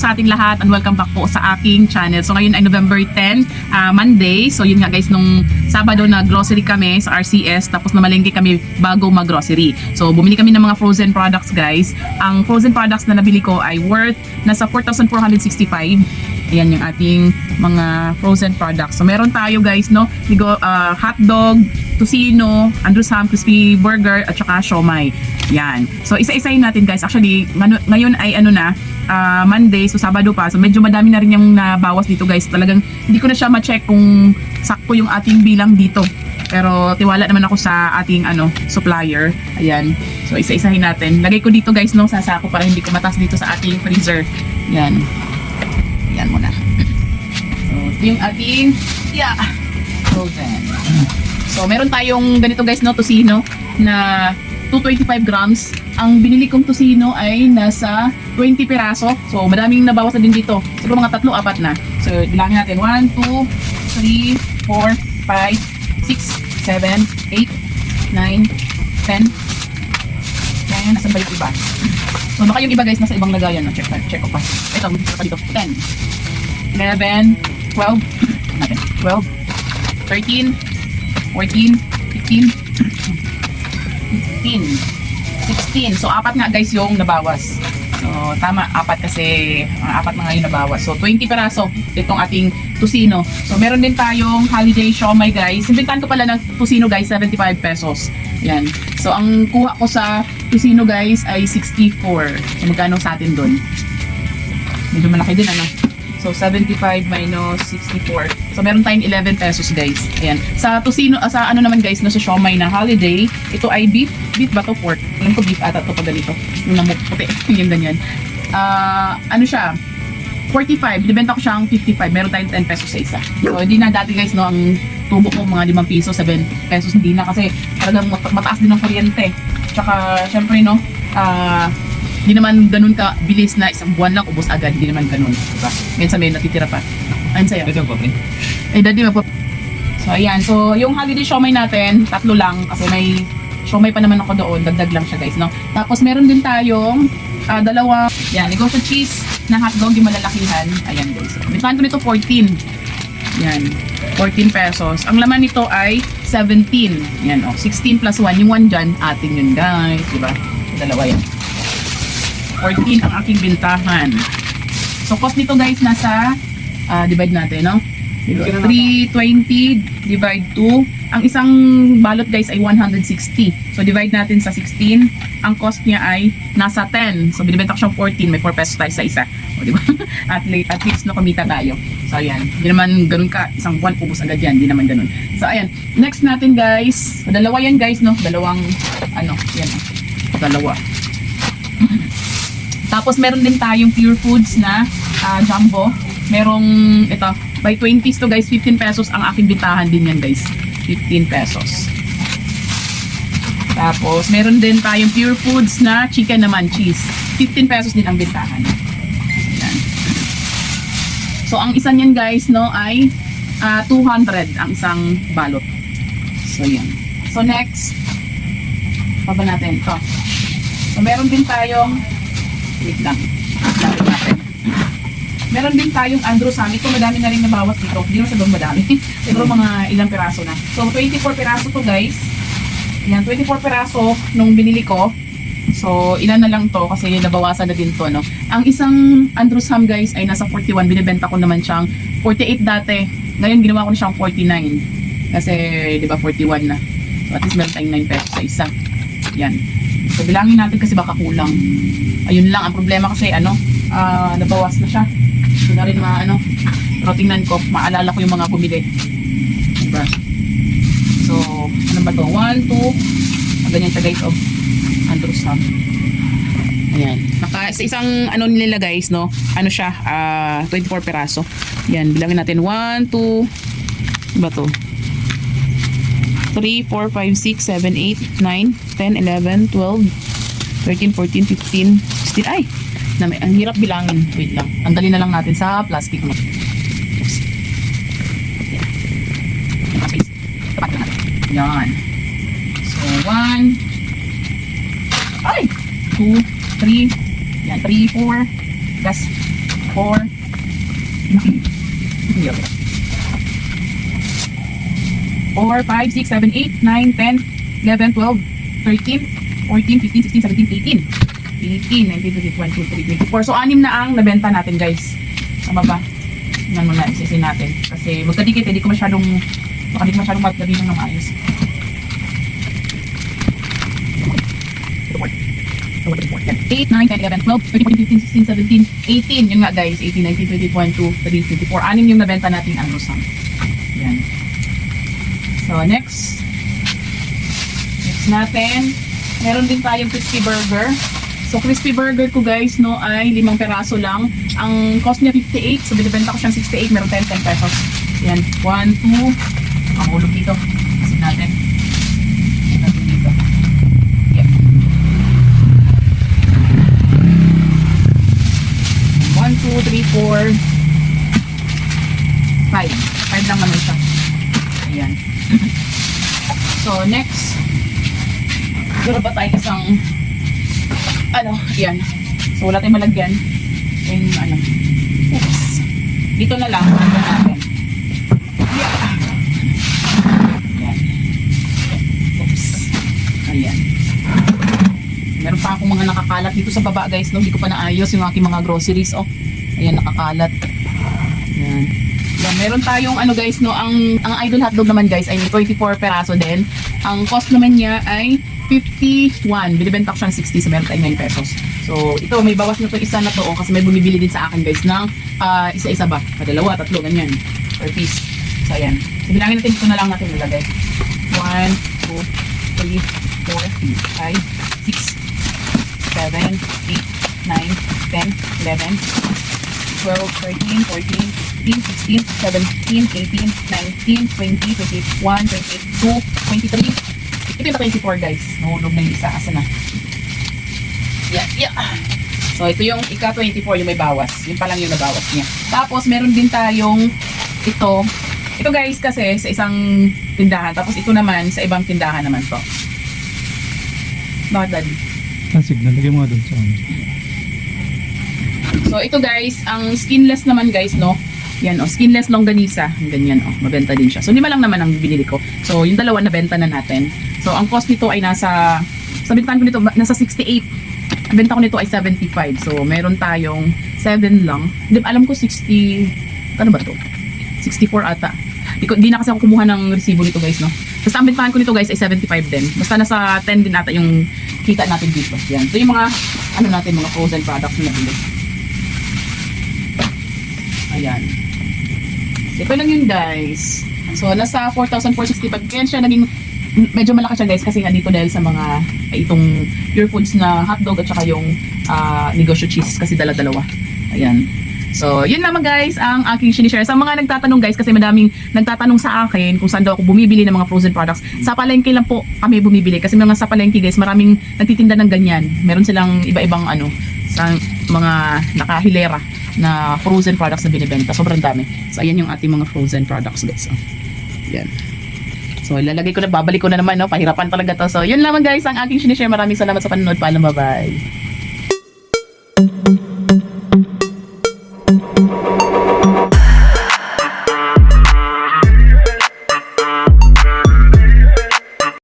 sa ating lahat and welcome back po sa aking channel. So ngayon ay November 10, ah, Monday. So yun nga guys, nung Sabado na grocery kami sa RCS tapos namalengke kami bago mag-grocery. So bumili kami ng mga frozen products guys. Ang frozen products na nabili ko ay worth nasa 4,465. Ayan yung ating mga frozen products. So meron tayo guys, no? Ligo, ah, hot dog, tocino, Andrews Ham, crispy burger, at saka siomay. Yan. So isa-isahin natin guys. Actually, ngayon ay ano na, ah, Monday, so Sabado pa. So medyo madami na rin yung nabawas dito guys. Talagang hindi ko na siya ma-check kung sakto yung ating bilang dito. Pero tiwala naman ako sa ating ano supplier. Ayan. So isa-isahin natin. Lagay ko dito guys no sa sako para hindi ko matas dito sa ating freezer. Yan. Yan muna. So, yung ating yeah, frozen. So, meron tayong ganito guys, no, tocino na 225 grams. Ang binili kong tocino ay nasa 20 piraso. So, madaming nabawas na din dito. Siguro mga tatlo, apat na. So, bilangin natin. 1, 2, 3, 4, 5, 6, 7, 8, 9, 10. Yan, nasan ba yung iba? So, baka yung iba guys, nasa ibang lagayan. No? Check, check ko pa. Ito, dito pa dito. 10, 11, 12, natin. 12, 13, 14, 15, 15, 16. So, apat nga guys yung nabawas. So, tama, apat kasi, uh, apat na nga yung nabawas. So, 20 peraso itong ating tusino. So, meron din tayong holiday siomay guys. Imbentahan ko pala ng tusino guys, 75 pesos. Yan. So, ang kuha ko sa tusino guys ay 64. So, magkano sa atin doon? Medyo malaki din ano. So 75 minus 64. So meron tayong 11 pesos guys. Ayan. Sa tusino ah, sa ano naman guys no sa siomay na holiday, ito ay beef, beef ba to pork? Alam ko beef ata to pag ganito. Yung namuk puti, yung ganyan. Ah, ano siya? 45, binibenta ko siyang 55. Meron tayong 10 pesos sa isa. So hindi na dati guys no ang tubo ko mga 5 piso, 7 pesos hindi na kasi talagang mat- mataas din ang kuryente. Tsaka syempre no, ah hindi naman ganun ka bilis na isang buwan lang ubos agad, hindi naman ganun, diba? Minsan may natitira pa. Ayun sa'yo. Ito po, pre. Eh, daddy, magpo... So, ayan. So, yung holiday siomay natin, tatlo lang. Kasi may siomay pa naman ako doon. Dagdag lang siya, guys, no? Tapos, meron din tayong ah, dalawa, yan, negosyo cheese na hotdog yung malalakihan. Ayan, guys. Bintahan ko nito 14. Yan. 14 pesos. Ang laman nito ay 17. Yan, oh. 16 plus 1. Yung 1 dyan, atin yun, guys. Diba? Dalawa yan. 14 ang aking bintahan. So, cost nito, guys, nasa, ah, divide natin, no? 320 divide 2. Ang isang balot guys ay 160. So divide natin sa 16. Ang cost niya ay nasa 10. So binibenta ko siyang 14. May 4 pesos tayo sa isa. O di ba? at, least, at least no kumita tayo. So ayan. Hindi naman ganun ka. Isang buwan ubos agad yan. Hindi naman ganun. So ayan. Next natin guys. So, dalawa yan guys no. Dalawang ano. Yan. oh. Dalawa. Tapos meron din tayong pure foods na ah, jumbo. Merong ito, by 20s to guys, 15 pesos ang aking bintahan din yan guys. 15 pesos. Tapos meron din tayong pure foods na chicken naman, cheese. 15 pesos din ang bintahan. Yan. So ang isa niyan guys no ay ah, 200 ang isang balot. So yan. So next, pa ba natin ito? So meron din tayong Wait lang. Lapit natin. Meron din tayong Andrew Sam. Ito madami na rin nabawas dito. Hindi naman sa doon madami. Siguro mga ilang piraso na. So 24 piraso to guys. Yan, 24 piraso nung binili ko. So, ilan na lang to kasi nabawasan na din to, no? Ang isang Andrews Ham, guys, ay nasa 41. Binibenta ko naman siyang 48 dati. Ngayon, ginawa ko na siyang 49. Kasi, di ba, 41 na. So, at least meron tayong 9 pesos sa isa. Yan. So, bilangin natin kasi baka kulang. Ayun lang, ang problema kasi, ano, ah, nabawas na siya. So, na rin ma, ano, pero tingnan ko, maalala ko yung mga bumili. Diba? So, ano ba to? 1, 2, ah, ganyan siya guys, oh. Andrews Ham. Ayan. Naka, sa isang ano nila guys, no? Ano siya? ah 24 peraso. Yan, bilangin natin. 1, 2, ano ba to? 3, 4, 5, 6, 7, 8, 9, 10, 11, 12, 13, 14, 15, 16. Ay! Na, ang hirap bilangin. Wait lang. Tanggalin na lang natin sa plastic mo. Yan. So, 1, ay! 2, 3, yan, 3, 4, Gas. 4. Yun. 4, 5, 6, 7, 8, 9, 10, 11, 12, 13, 14, 15, 16, 17, 18. 18, 19, 20, 21, 22, 23, 24. So, anim na ang nabenta natin, guys. Tama ba? Tingnan mo na, isisin natin. Kasi magkadikit, hindi ko masyadong, baka masyadong magkabilang ng maayos. 8, 9, 10, 11, 12, 13, 14, 15, 16, 17, 18. Yun nga guys, 18, 19, 20, 21, 22, 23, 24. Anim yung nabenta natin ang Rosang. Yan. So, next. Next natin. Meron din tayong crispy burger. So, crispy burger ko guys, no, ay limang peraso lang. Ang cost niya 58. So, binibenta ko siyang 68. Meron tayong 10 pesos. Yan. 1, 2. Ang dito. Kasi natin. Natin dito. Yep. 1, 2, 3, 4, 5. 5 lang naman siya. So, next. Meron pa tayong isang ano, yan. So, wala tayong malagyan. Yung ano. Oops. Dito na lang. Lagyan natin. Yeah. Oops. Ayan. Meron pa akong mga nakakalat dito sa baba guys. No? Hindi ko pa naayos yung aking mga groceries. Oh. Ayan, nakakalat. Meron tayong ano guys, no, ang ang idol hotdog naman guys ay 24 peraso din. Ang cost naman niya ay 51. Binibenta ko siya ng 60 so meron tayong 9 pesos. So, ito may bawas na to isa na to oh, kasi may bumibili din sa akin guys ng ah, isa-isa ba? Dalawa, tatlo, ganyan. Per piece. So, ayan. So, bilangin natin ito na lang natin nilagay. 1, 2, 3, 4, 5, 6, 7, 8, 9, 10, 11, 12, 13, 14, 15, 16, 17, 18, 19, 20, 21, 22, 23. Ito yung 24 guys. Nahulog na yung isa. Asa na? Yeah, yeah. So, ito yung ika-24, yung may bawas. Yun pa lang yung nabawas niya. Tapos, meron din tayong ito. Ito guys kasi sa isang tindahan. Tapos ito naman sa ibang tindahan naman to. Bakit daddy? Ang signal, lagyan mo doon sa ano. So ito guys, ang skinless naman guys, no? Yan oh, skinless longganisa. Ganyan oh, mabenta din siya. So lima lang naman ang binili ko. So yung dalawa na benta na natin. So ang cost nito ay nasa sa bintahan ko nito nasa 68. Ang benta ko nito ay 75. So meron tayong 7 lang. Di, alam ko 60 ano ba to? 64 ata. Di, ko, di na kasi ako kumuha ng resibo nito guys, no? Basta ang bentahan ko nito guys ay 75 din. Basta nasa 10 din ata yung kita natin dito. Yan. So yung mga ano natin, mga frozen products na nabili. Ayan. Ito lang yun guys. So nasa 4,465. Kaya siya naging medyo malaki siya guys kasi nga dito dahil sa mga ay, itong pure foods na hotdog at saka yung ah, negosyo cheese kasi dala-dalawa. Ayan. So, yun naman guys ang aking sinishare. Sa mga nagtatanong guys, kasi madaming nagtatanong sa akin kung saan daw ako bumibili ng mga frozen products. Sa palengke lang po kami bumibili. Kasi mga sa palengke guys, maraming nagtitinda ng ganyan. Meron silang iba-ibang ano, sa mga nakahilera na frozen products na binibenta. Sobrang dami. So, ayan yung ating mga frozen products guys. So, yan. So, ilalagay ko na, babalik ko na naman, no? Pahirapan talaga to. So, yun lamang guys ang aking sinishare. Maraming salamat sa panonood. Paalam, bye-bye.